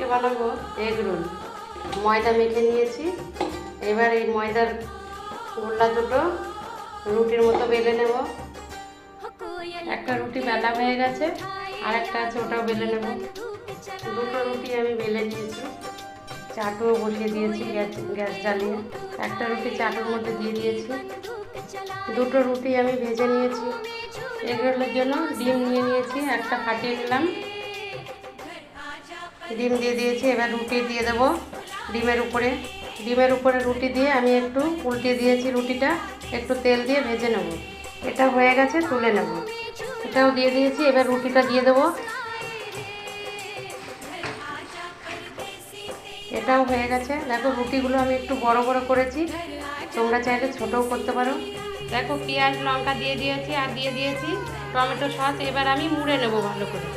আজকে বানাবো egg roll ময়দা মেখে নিয়েছি। এবার এই ময়দার গোল্লা দুটো রুটির মতো বেলে নেব। একটা রুটি বেলা হয়ে গেছে, আর একটা আছে ওটাও বেলে নেব। দুটো রুটি আমি বেলে নিয়েছি। চাটুও বসিয়ে দিয়েছি গ্যাস গ্যাস জ্বালিয়ে। একটা রুটি চাটুর মধ্যে দিয়ে দিয়েছি। দুটো রুটি আমি ভেজে নিয়েছি। এগ রোলের জন্য ডিম নিয়ে নিয়েছি, একটা ফাটিয়ে নিলাম। ডিম দিয়ে দিয়েছি, এবার রুটি দিয়ে দেবো ডিমের উপরে। ডিমের উপরে রুটি দিয়ে আমি একটু উল্টে দিয়েছি রুটিটা, একটু তেল দিয়ে ভেজে নেব। এটা হয়ে গেছে, তুলে নেব। এটাও দিয়ে দিয়েছি, এবার রুটিটা দিয়ে দেবো। এটাও হয়ে গেছে। দেখো রুটিগুলো আমি একটু বড় বড় করেছি, তোমরা চাইলে ছোটও করতে পারো। দেখো পেঁয়াজ, লঙ্কা দিয়ে দিয়েছি আর দিয়ে দিয়েছি টমেটো সস, এবার আমি মুড়ে নেব ভালো করে।